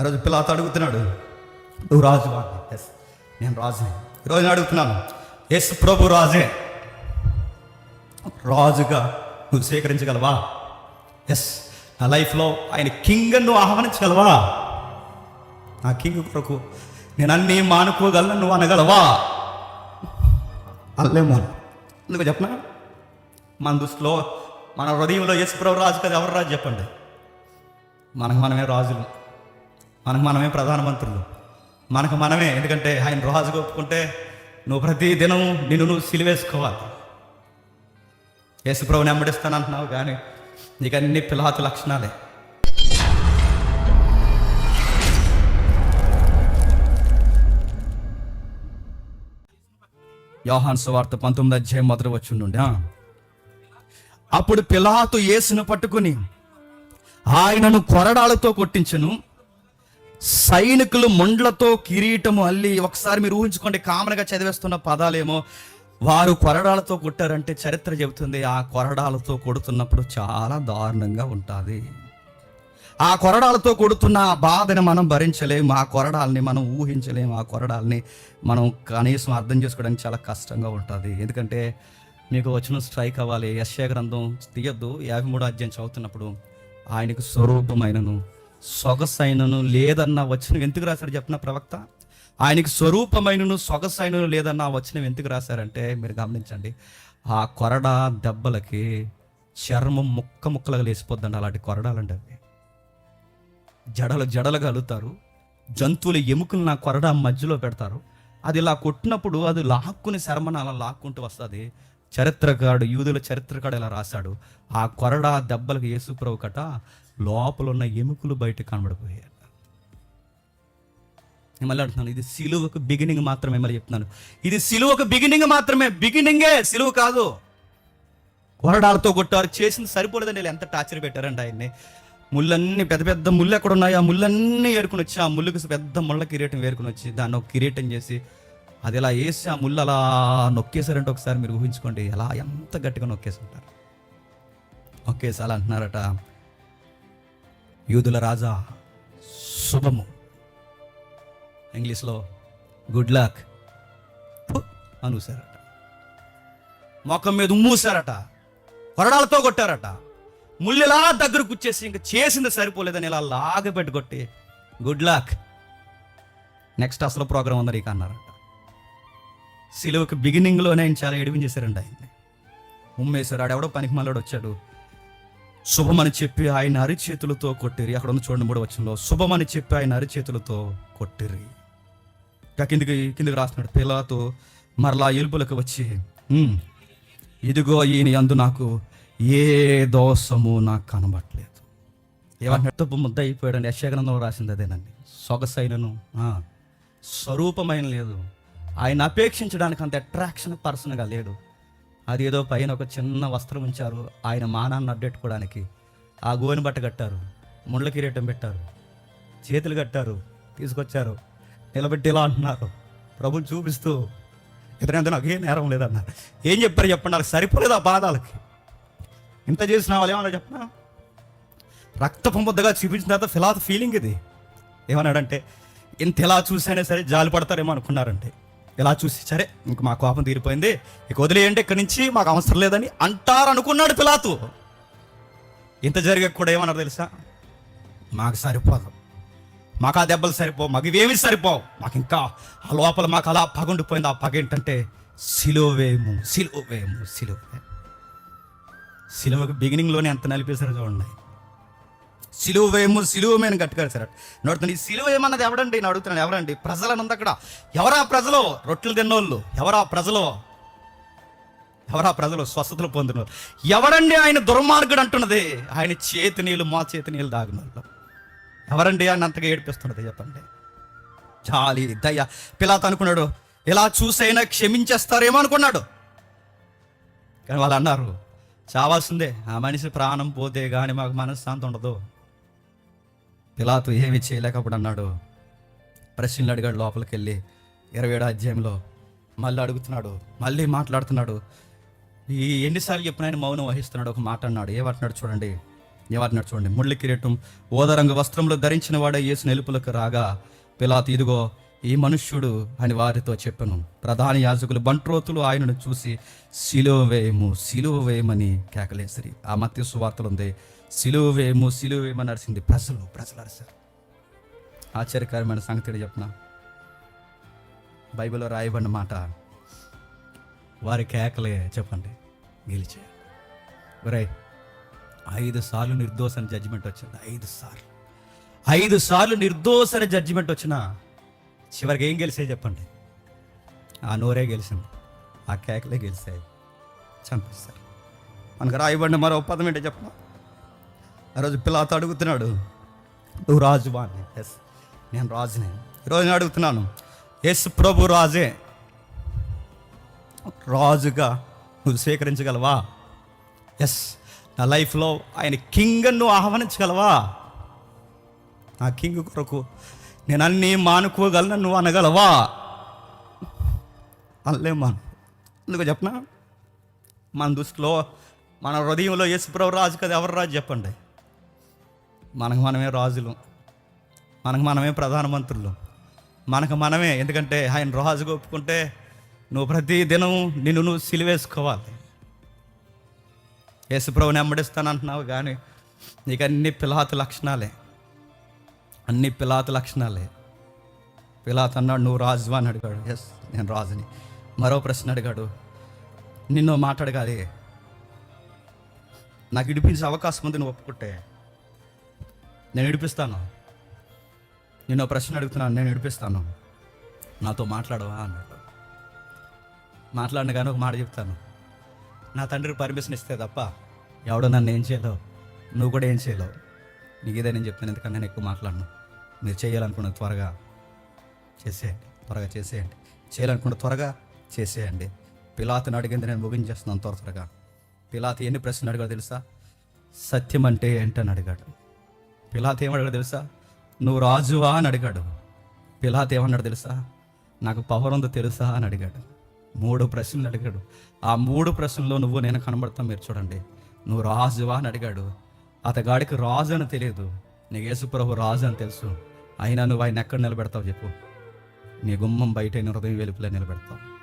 ఆ రోజు పిల్లతో అడుగుతున్నాడు నువ్వు రాజు ఎస్ నేను రాజుని. ఈరోజు నేను అడుగుతున్నాను ఎస్ ప్రభు రాజే. రాజుగా నువ్వు స్వీకరించగలవా? ఎస్ నా లైఫ్లో ఆయన కింగ్ నువ్వు ఆహ్వానించగలవా? నా కింగ్ కొరకు నేను అన్నీ మానుకోగలను నువ్వు అనగలవా? అల్లేమో ఎందుకు చెప్పనా? మన దృష్టిలో మన హృదయంలో యేసుప్రభు రాజు కదా ఎవరు రాజు చెప్పండి. మనకు మనమే రాజులు. మనకు మనమే ప్రధానమంత్రులు. మనకు మనమే ఎందుకంటే ఆయన రోజు ఒప్పుకుంటే నువ్వు ప్రతి దినం నిన్ను నువ్వు సిలివేసుకోవాలి. యేసుప్రభుని అమ్మడిస్తాను అంటున్నావు కానీ నీకు అన్ని పిలాతు లక్షణాలే. యోహాన్ సువార్త పంతొమ్మిది అధ్యాయం మొదటి వచ్చి నుండి అప్పుడు పిలాతు యేసును పట్టుకుని ఆయనను కొరడాలతో కొట్టించను. సైనికులు ముండ్లతో కిరీటము అల్లి ఒకసారి మీరు ఊహించుకోండి కామన్గా చదివేస్తున్న పదాలేమో వారు కొరడాలతో కొట్టారంటే చరిత్ర చెబుతుంది ఆ కొరడాలతో కొడుతున్నప్పుడు చాలా దారుణంగా ఉంటుంది. ఆ కొరడాలతో కొడుతున్న ఆ బాధని మనం భరించలేము ఆ కొరడాలని మనం ఊహించలేము ఆ కొరడాలని మనం కనీసం అర్థం చేసుకోవడానికి చాలా కష్టంగా ఉంటుంది. ఎందుకంటే మీకు వచ్చిన స్ట్రైక్ అవ్వాలి యశ్య గ్రంథం తీయద్దు యాభై మూడు అధ్యాయం చదువుతున్నప్పుడు ఆయనకు స్వరూపమైనను సొగసైనను లేదన్న వచనం ఎందుకు రాశారు చెప్పిన ప్రవక్త? ఆయనకి స్వరూపమైనను సొగసైనను లేదన్న వచనం ఎందుకు రాశారంటే మీరు గమనించండి. ఆ కొరడ దెబ్బలకి చర్మం ముక్క ముక్కలుగా లేసిపోద్దండి అలాంటి కొరడాలండి అవి. జడలు జడలుగా అలుతారు. జంతువుల ఎముకలు నా కొరడ మధ్యలో పెడతారు. అది ఇలా కొట్టినప్పుడు అది లాక్కుని శర్మను అలా లాక్కుంటూ వస్తుంది. చరిత్రకాడు యూదుల చరిత్రకాడు ఇలా రాశాడు. ఆ కొరడా దెబ్బలకు యేసుప్రభు కట లోపల ఉన్న ఎముకలు బయట కనబడిపోయాయి. మళ్ళీ అంటున్నాను ఇది సిలువకు బిగినింగ్ మాత్రమే మళ్ళీ చెప్తున్నాను. ఇది సిలువకు బిగినింగ్ మాత్రమే. బిగినింగే సిలువ కాదు. కొరడాలతో కొట్టారు చేసింది సరిపోలేదండి ఎంత టార్చర్ పెట్టారండి ఆయన్ని. ముళ్ళన్నీ పెద్ద పెద్ద ముళ్ళు ఎక్కడ ఉన్నాయి ఆ ముళ్ళన్నీ ఏరుకుని వచ్చి ఆ ముళ్ళుకి పెద్ద ముళ్ళ కిరీటం వేరుకుని వచ్చి దాన్ని ఒక కిరీటం చేసి అది ఇలా వేసి ఆ ముళ్ళు అలా నొక్కేశారంటే ఒకసారి మీరు ఊహించుకోండి ఎలా ఎంత గట్టిగా నొక్కేసి ఉంటారు. నొక్కేసి అలా అంటున్నారట. యూదుల రాజా శుభము. ఇంగ్లీష్లో గుడ్ లక్. అనుసారట. మొఖం మీద ఉమ్మూసారట కొరడాలతో కొట్టారట. ముళ్ళెలా దగ్గరకు వచ్చేసి ఇంకా చేసింది సరిపోలేదని ఇలా లాగ పెట్టుకొట్టి గుడ్ లక్. నెక్స్ట్ అసలు ప్రోగ్రామ్ అందరు ఇక అన్నారట. సిలువకి బిగినింగ్లోనే ఆయన చాలా ఎడిపించేశారండి ఆయన్ని. ఉమ్మేశారు ఆడెవడో పనికి మళ్ళాడు వచ్చాడు. శుభమని చెప్పి ఆయన అరిచేతులతో కొట్టిరి. అక్కడ ఉంది చూడండి మూడు వచ్చంలో శుభమని చెప్పి ఆయన అరిచేతులతో కొట్టిరి. ఇంకా కిందికి కిందికి రాస్తున్నాడు. పిల్లతో మరలా ఎలుపులకు వచ్చి ఇదిగో ఈయన అందు నాకు ఏ దోషము నాకు కనబట్టలేదు ఏమంటే ముద్ద అయిపోయాడండి. యశగ్రంథంలో రాసింది అదేనండి సొగసైనను స్వరూపమైన లేదు. ఆయన అపేక్షించడానికి అంత అట్రాక్షన్ పర్సన్గా లేడు. అది ఏదో పైన ఒక చిన్న వస్త్రం ఉంచారు. ఆయన మానాన్ని అడ్డెట్టుకోవడానికి. ఆ గోని బట్ట కట్టారు. ముండ్ల కిరీటం పెట్టారు. చేతులు కట్టారు. తీసుకొచ్చారు. నిలబెట్టి ఇలా అంటున్నారు. ప్రభుని చూపిస్తూ ఇతరంతా నాకు ఏ నేరం లేదన్నారు ఏం చెప్పారు చెప్పండి నాకు సరిపోలేదు ఆ బాధాలకి ఇంత చేసిన వాళ్ళు ఏమన్నా చెప్పనా? రక్తపు ముద్దగా చూపించిన తర్వాత ఫిలాత్ ఫీలింగ్ ఇది. ఏమన్నాడంటే ఇంత ఎలా చూసైనా సరే జాలి పడతారేమో అనుకున్నారంటే. ఇలా చూసి సరే ఇంక మా కోపం తీరిపోయింది. ఇక వదిలేయండి ఇక్కడి నుంచి మాకు అవసరం లేదని అంటారు అనుకున్నాడు పిలాతు. ఇంత జరిగే కూడా ఏమన్నారు తెలుసా? మాకు సరిపోదు. మాకు ఆ దెబ్బలు సరిపోవు మాకు ఇవేమి సరిపోవు. మాకు ఇంకా ఆ లోపల మాకు అలా పగుండిపోయింది. ఆ పగ ఏంటంటే సిలువేము సిలువేము సిలువే. సిలువకు బిగినింగ్లోనే ఎంత నలిపేశారు చూడండి. సిలువేమో సిలువమేను కట్టుకారు సార్ నడుతుంది ఈ సిలువ ఏమన్నది ఎవడండి? నేను అడుగుతున్నాను ఎవరండి? ప్రజలను ఉంది అక్కడ. ఎవరా ప్రజలు? రొట్టెలు తిన్నోళ్ళు. ఎవరా ప్రజలు? ఎవరా ప్రజలు? స్వస్థతలు పొందినోళ్ళు. ఎవరండి ఆయన దుర్మార్గుడు అంటున్నది? ఆయన చేతి నీళ్ళు మా చేతి నీళ్ళు దాగిన ఎవరండి ఆయన అంతగా ఏడిపిస్తున్నది చెప్పండి? చాలి దయ్య పిలాత అనుకున్నాడు ఇలా చూసైనా క్షమించేస్తారేమో అనుకున్నాడు. కానీ వాళ్ళు అన్నారు చావాల్సిందే ఆ మనిషి ప్రాణం పోతే కానీ మాకు మనశ్శాంతి ఉండదు. పిలాతు ఏమి చేయలేకప్పుడు అన్నాడు. ప్రశ్నలు అడిగాడు లోపలికి వెళ్ళి ఇరవై ఏడో అధ్యాయంలో మళ్ళీ అడుగుతున్నాడు. మళ్ళీ మాట్లాడుతున్నాడు. ఈ ఎన్నిసార్లు చెప్పిన ఆయన మౌనం వహిస్తున్నాడు ఒక మాట అన్నాడు. ఏమంటున్నాడు చూడండి. ఏమంటున్నాడు చూడండి. ముళ్ళి కిరీటం ఓదరంగ వస్త్రంలో ధరించిన వాడే యేసు నిలుపులకు రాగా పిలాతు ఇదిగో ఈ మనుష్యుడు అని వారితో చెప్పను. ప్రధాన యాజకులు బంట్రోతులు ఆయనను చూసి సిలువ వేయము సిలువ వేయమని కేకలేసిరి ఆ మత్య సువార్తలు ఉంది. సిలువ వేయము సిలువ వేయమని అరిసింది ప్రజలు ప్రజలు అరిసారు ఆశ్చర్యకరమైన సంగతి చెప్పిన బైబిల్లో రాయబడిన మాట వారి కేకలే చెప్పండి గెలిచేయాలి ఒరే ఐదు సార్లు నిర్దోషణ జడ్జిమెంట్ వచ్చింది ఐదు సార్లు. ఐదు సార్లు నిర్దోషణ జడ్జిమెంట్ వచ్చినా చివరికి ఏం గెలిచాయి చెప్పండి? ఆ నోరే గెలిచింది. ఆ కేకలే గెలిచాయి. చంపేస్తారు మనకు రాయబడిన మరో పదం ఏంటో చెప్పమా ఆ రోజు పిల్లతో అడుగుతున్నాడు నువ్వు రాజు అని ఎస్ నేను రాజునే. ఈరోజు నేను అడుగుతున్నాను ఎస్ ప్రభు రాజే రాజుగా నువ్వు స్వీకరించగలవా? ఎస్ నా లైఫ్లో ఆయన కింగ్ నువ్వు ఆహ్వానించగలవా? నా కింగ్ కొరకు నేను అన్నీ మానుకోగలను నువ్వు అనగలవా? అనలేమాను ఎందుకు చెప్పనా? మన దృష్టిలో మన హృదయంలో యేసుప్రభు రాజు కదా ఎవరు రాజు చెప్పండి? మనకు మనమే రాజులు. మనకు మనమే ప్రధానమంత్రులు. మనకు మనమే ఎందుకంటే ఆయన రాజు ఒప్పుకుంటే నువ్వు ప్రతి దినం నిన్ను నువ్వు సిలివేసుకోవాలి. యేసుప్రభుని వెంబడిస్తాను అంటున్నావు కానీ నీకు అన్ని పిలాతు లక్షణాలే. అన్ని పిలాత లక్షణాలే. పిలాత్ అన్నాడు నువ్వు రాజువా అని అడిగాడు. ఎస్ నేను రాజుని. మరో ప్రశ్న అడిగాడు. నిన్ను మాట్లాడగాలి నాకు ఇడిపించే అవకాశం ఉంది నువ్వు ఒప్పుకుంటే. నేను ఇడిపిస్తాను. నేను ప్రశ్న అడుగుతున్నాను నేను ఇడిపిస్తాను. నాతో మాట్లాడవా అన్నాడు. మాట్లాడినగానే ఒక మాట చెప్తాను. నా తండ్రికి పర్మిషన్ ఇస్తే తప్ప ఎవడో నన్ను ఏం చేయలేవు. నువ్వు కూడా ఏం చేయలేవు. నీకు ఏదైనా నేను చెప్తాను ఎందుకంటే నేను ఎక్కువ మాట్లాడను. మీరు చేయాలనుకున్న త్వరగా చేసేయండి. త్వరగా చేసేయండి. చేయాలనుకున్న త్వరగా చేసేయండి. పిలాతను అడిగింది నేను ముగించేస్తున్నాను త్వర త్వరగా. పిలాత ఎన్ని ప్రశ్నలు అడిగాడు తెలుసా? సత్యం అంటే ఏంటని అడిగాడు. పిలాత ఏమడిగాడు తెలుసా? నువ్వు రాజువా అని అడిగాడు. పిలాత్ ఏమన్నాడు తెలుసా? నాకు పవర్ ఉందో తెలుసా అని అడిగాడు. మూడు ప్రశ్నలు అడిగాడు. ఆ మూడు ప్రశ్నల్లో నువ్వు నేను కనబడతాం మీరు చూడండి. నువ్వు రాజువా అని అడిగాడు. అతగాడికి రాజు అని తెలియదు. నీకు యేసుప్రభు రాజు అని తెలుసు. అయినా నువ్వు ఆయన ఎక్కడ నిలబెడతావు చెప్పు. నీ గుమ్మం బయట హృదయం వెలుపులే నిలబెడతావు.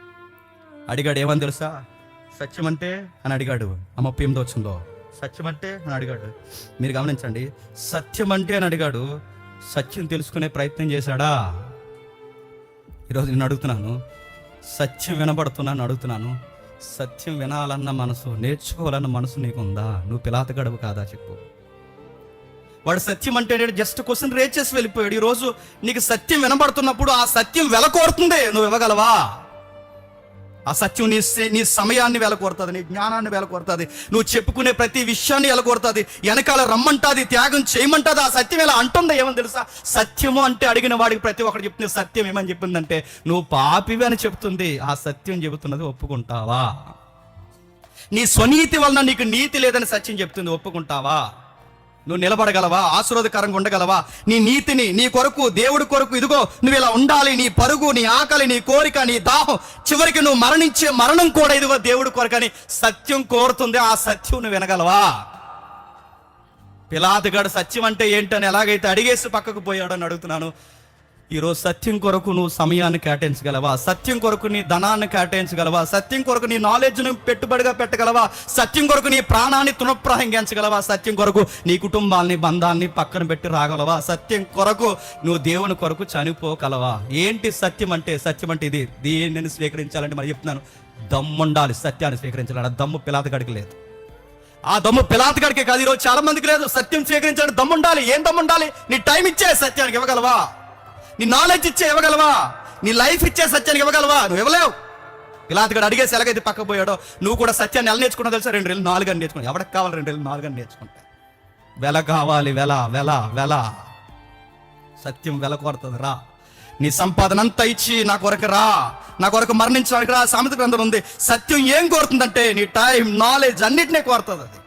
అడిగాడు ఏమని తెలుసా? సత్యం అంటే? అని అడిగాడు ఆ ముప్పై ఎనిమిది వచ్చిందో సత్యం అంటే? అని అడిగాడు మీరు గమనించండి సత్యం అంటే? అని అడిగాడు సత్యం తెలుసుకునే ప్రయత్నం చేశాడా? ఈరోజు నేను అడుగుతున్నాను సత్యం వినబడుతున్నాను అడుగుతున్నాను సత్యం వినాలన్న మనసు నేర్చుకోవాలన్న మనసు నీకుందా? నువ్వు పిలాత గడువు కాదా చెప్పు. వాడు సత్యం అంటే జస్ట్ క్వశ్చన్ రేచేసి వెళ్ళిపోయాడు. ఈరోజు నీకు సత్యం వినబడుతున్నప్పుడు ఆ సత్యం వెలకోరుతుంది. నువ్వు ఇవ్వగలవా? ఆ సత్యం నీ నీ సమయాన్ని వెలకొడుతుంది నీ జ్ఞానాన్ని వెలకొడుతుంది నువ్వు చెప్పుకునే ప్రతి విషయాన్ని వెలకొడుతుంది వెనకాల రమ్మంటుంది త్యాగం చేయమంటుంది ఆ సత్యం ఎలా అంటుంది ఏమని తెలుసా? సత్యము అంటే అడిగిన వాడికి ప్రతి ఒక్కరు చెప్తుంది సత్యం ఏమని చెప్పిందంటే నువ్వు పాపివి అని చెప్తుంది. ఆ సత్యం చెబుతున్నది ఒప్పుకుంటావా? నీ స్వనీతి వలన నీకు నీతి లేదని సత్యం చెప్తుంది ఒప్పుకుంటావా? నువ్వు నిలబడగలవా? ఆశీర్వాదకరంగా ఉండగలవా? నీ నీతిని నీ కొరకు దేవుడి కొరకు ఇదిగో నువ్వు ఇలా ఉండాలి. నీ పరుగు నీ ఆకలి నీ కోరిక నీ దాహం చివరికి నువ్వు మరణించే మరణం కూడా ఇదిగో దేవుడి కొరకని సత్యం కోరుతుంది. ఆ సత్యం నువ్వు వినగలవా? పిలాతుగాడు సత్యం అంటే ఏంటని ఎలాగైతే అడిగేసి పక్కకు పోయాడని అడుగుతున్నాను. ఈరోజు సత్యం కొరకు నువ్వు సమయాన్ని కేటాయించగలవా? సత్యం కొరకు నీ ధనాన్ని కేటాయించగలవా? సత్యం కొరకు నీ నాలెడ్జ్ను పెట్టుబడిగా పెట్టగలవా? సత్యం కొరకు నీ ప్రాణాన్ని తునప్రహంగించగలవా సత్యం కొరకు నీ కుటుంబాన్ని బంధాన్ని పక్కన పెట్టి రాగలవా? సత్యం కొరకు నువ్వు దేవుని కొరకు చనిపోగలవా? ఏంటి సత్యం అంటే? సత్యం అంటే ఇది. దీనిని స్వీకరించాలంటే మరి చెప్తున్నాను. దమ్ముండాలి సత్యాన్ని స్వీకరించాలి. దమ్ము దమ్ము పిలాతగడికి లేదు. ఆ దమ్ము పిలాతగడికి కాదు. ఈరోజు చాలా మందికి లేదు. సత్యం స్వీకరించాలంటే దమ్ము ఉండాలి. ఏం దమ్ముండాలి నీ టైం ఇచ్చే సత్యానికి ఇవ్వగలవా? నీ నాలెడ్జ్ ఇచ్చే ఇవ్వగలవా? నీ లైఫ్ ఇచ్చే సత్యానికి ఇవ్వగలవా? నువ్వు ఇవ్వలేవు. పిలాతగడు అడిగేసి ఎలాగైతే పక్క పోయాడో నువ్వు కూడా సత్యాన్ని ఎలా నేర్చుకున్నా తెలుసా? రెండు వేలు నాలుగు అని నేర్చుకున్నావు ఎవరికి కావాలి రెండు వేలు నాలుగు అని నేర్చుకుంటా? వెల కావాలి వెల వెల వెల. సత్యం వెల కొడుతుంది రా. నీ సంపాదన అంతా ఇచ్చి నా కొరకు రా. నా కొరకు మరణించడానికి రా. సామెత గ్రంథం ఉంది సత్యం ఏం కోరుతుందంటే నీ టైం నాలెడ్జ్ అన్నిటినీ కోరుతుంది అది.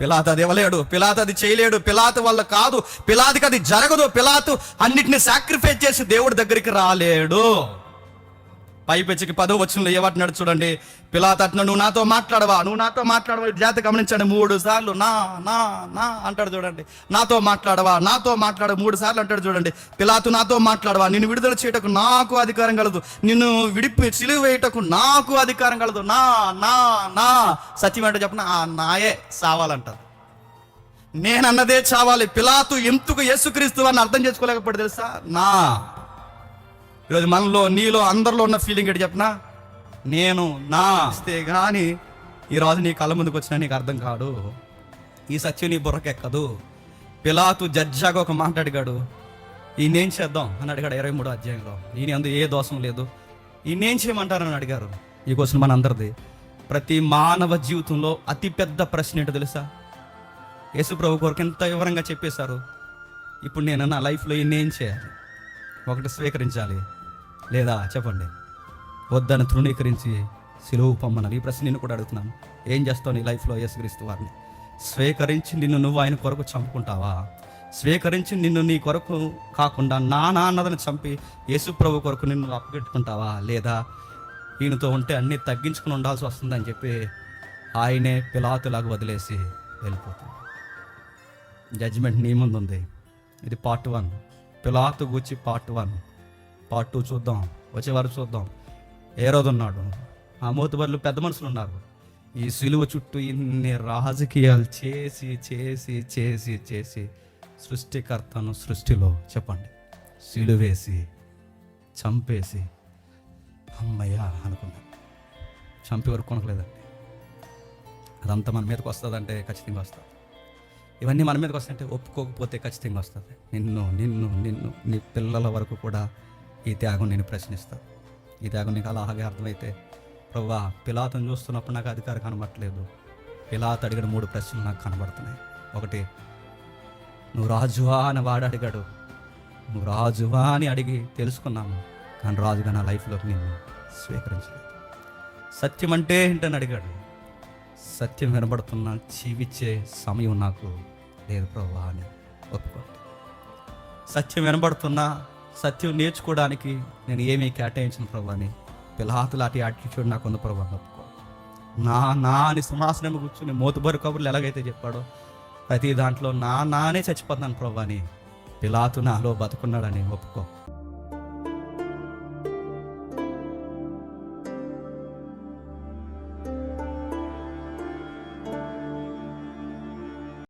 పిలాత్ అది ఇవ్వలేడు పిలాత్ అది చేయలేడు పిలాత్ వల్ల కాదు పిలాతికి అది జరగదు పిలాతు అన్నిటిని సాక్రిఫైస్ చేసి దేవుడి దగ్గరికి రాలేడు. పైపెచ్చికి పదో వచ్చిన ఏమంటున్నాడు చూడండి పిలాత్ అంటున్నాడు నువ్వు నాతో మాట్లాడవా? నువ్వు నాతో మాట్లాడవా? జాతి గమనించండి మూడు సార్లు నా నా నా అంటాడు చూడండి. నాతో మాట్లాడవా? నాతో మాట్లాడ. మూడు సార్లు అంటాడు చూడండి. పిలాతు నాతో మాట్లాడవా? నిన్ను విడుదల చేయటకు నాకు అధికారం కలదు. నిన్ను విడిపి చిలువ వేయటకు నాకు అధికారం కలదు. నా నా నా. సత్యం అంటే చెప్పిన? ఆ నాయే సావాలంటారు నేనన్నదే చావాలి. పిలాతు ఎందుకు యేసుక్రీస్తు అని అర్థం చేసుకోలేకపోతే తెలుసా? నా. ఈరోజు మనలో నీలో అందరిలో ఉన్న ఫీలింగ్ ఏంటి చెప్పనా? నేను నా ఇస్తే కానీ ఈరోజు నీ కళ్ళ ముందుకు వచ్చినా నీకు అర్థం కాదు. ఈ సత్యం నీ బుర్రకెక్కదు పిలాతు జడ్జాగా ఒక మాట అడిగాడు. ఈయనేం చేద్దాం? అని అడిగాడు ఇరవై మూడో అధ్యాయంలో. ఈయన అందు ఏ దోషం లేదు. ఈయనేం చేయమంటారని అడిగారు. ఈ క్వశ్చన్ మన అందరిది ప్రతి మానవ జీవితంలో అతిపెద్ద ప్రశ్న ఏంటో తెలుసా? యేసు ప్రభు కొరకు ఎంత వివరంగా చెప్పేశారు? ఇప్పుడు నేను నా లైఫ్లో ఇన్నేం చేయాలి? ఒకటి స్వీకరించాలి. లేదా చెప్పండి? వద్దని తృణీకరించి సిలువు పొమ్మనాలి ఈ ప్రశ్న నిన్ను కూడా అడుగుతున్నాను. ఏం చేస్తావు నీ లైఫ్లో యేసుక్రీస్తు వారిని? స్వీకరించి నిన్ను నువ్వు ఆయన కొరకు చంపుకుంటావా? స్వీకరించి నిన్ను నీ కొరకు కాకుండా నా నాన్నదని చంపి యేసు ప్రభు కొరకు నిన్ను అప్పగెట్టుకుంటావా? లేదా ఈయనతో ఉంటే అన్నీ తగ్గించుకుని ఉండాల్సి వస్తుందని చెప్పి ఆయనే పిలాతులాగా వదిలేసి వెళ్ళిపోతాడు. జడ్జిమెంట్ నీ ముందు ఉంది ఇది పార్ట్ వన్. పిలాతు గుచ్చి పార్ట్ వన్. పార్ట్ టూ చూద్దాం. వచ్చేవారు చూద్దాం. ఏ రోజు ఉన్నాడు. ఆ మూతబర్లు పెద్ద మనుషులు ఉన్నారు. ఈ సిలువ చుట్టూ ఇన్ని రాజకీయాలు చేసి చేసి చేసి చేసి సృష్టికర్తను సృష్టిలో చెప్పండి. సిలువేసి చంపేసి. అమ్మయ్యా అనుకున్నాను. చంపి వరకు కొనకలేదండి. అదంతా మన మీదకి వస్తుందంటే ఖచ్చితంగా వస్తుంది. ఇవన్నీ మన మీదకి వస్తాయంటే ఒప్పుకోకపోతే ఖచ్చితంగా వస్తుంది. నిన్ను నిన్ను నిన్ను నీ పిల్లల వరకు కూడా ఈ త్యాగం నేను ప్రశ్నిస్తాను ఈ త్యాగం నీకు అలాగే అర్థమైతే ప్రవ్వా పిలాతను చూస్తున్నప్పుడు నాకు అధికారం కనబడట్లేదు. పిలాత అడిగిన మూడు ప్రశ్నలు నాకు కనబడుతున్నాయి. ఒకటి నువ్వు రాజువా అని వాడు అడిగాడు. నువ్వు రాజువా అని అడిగి తెలుసుకున్నాను. కానీ రాజుగా నా లైఫ్లోకి నేను స్వీకరించలేదు. సత్యం అంటే ఏంటని అడిగాడు. సత్యం వినబడుతున్నా జీవించే సమయం నాకు లేదు ప్రభా అని ఒప్పుకోండి. సత్యం వినబడుతున్నా సత్యం నేర్చుకోవడానికి నేను ఏమీ కేటాయించిన ప్రభా అని పిలాతులాంటి యాటిట్యూడ్ నాకు ఉంది ప్రభా అని ఒప్పుకో నా నా అని సింహాసనం కూర్చుని మోతుబరు కబుర్లు ఎలాగైతే చెప్పాడో ప్రతి దాంట్లో నా నానే చచ్చిపోతున్నాను ప్రభా అని పిలాతు నాలో బతుకున్నాడని ఒప్పుకో.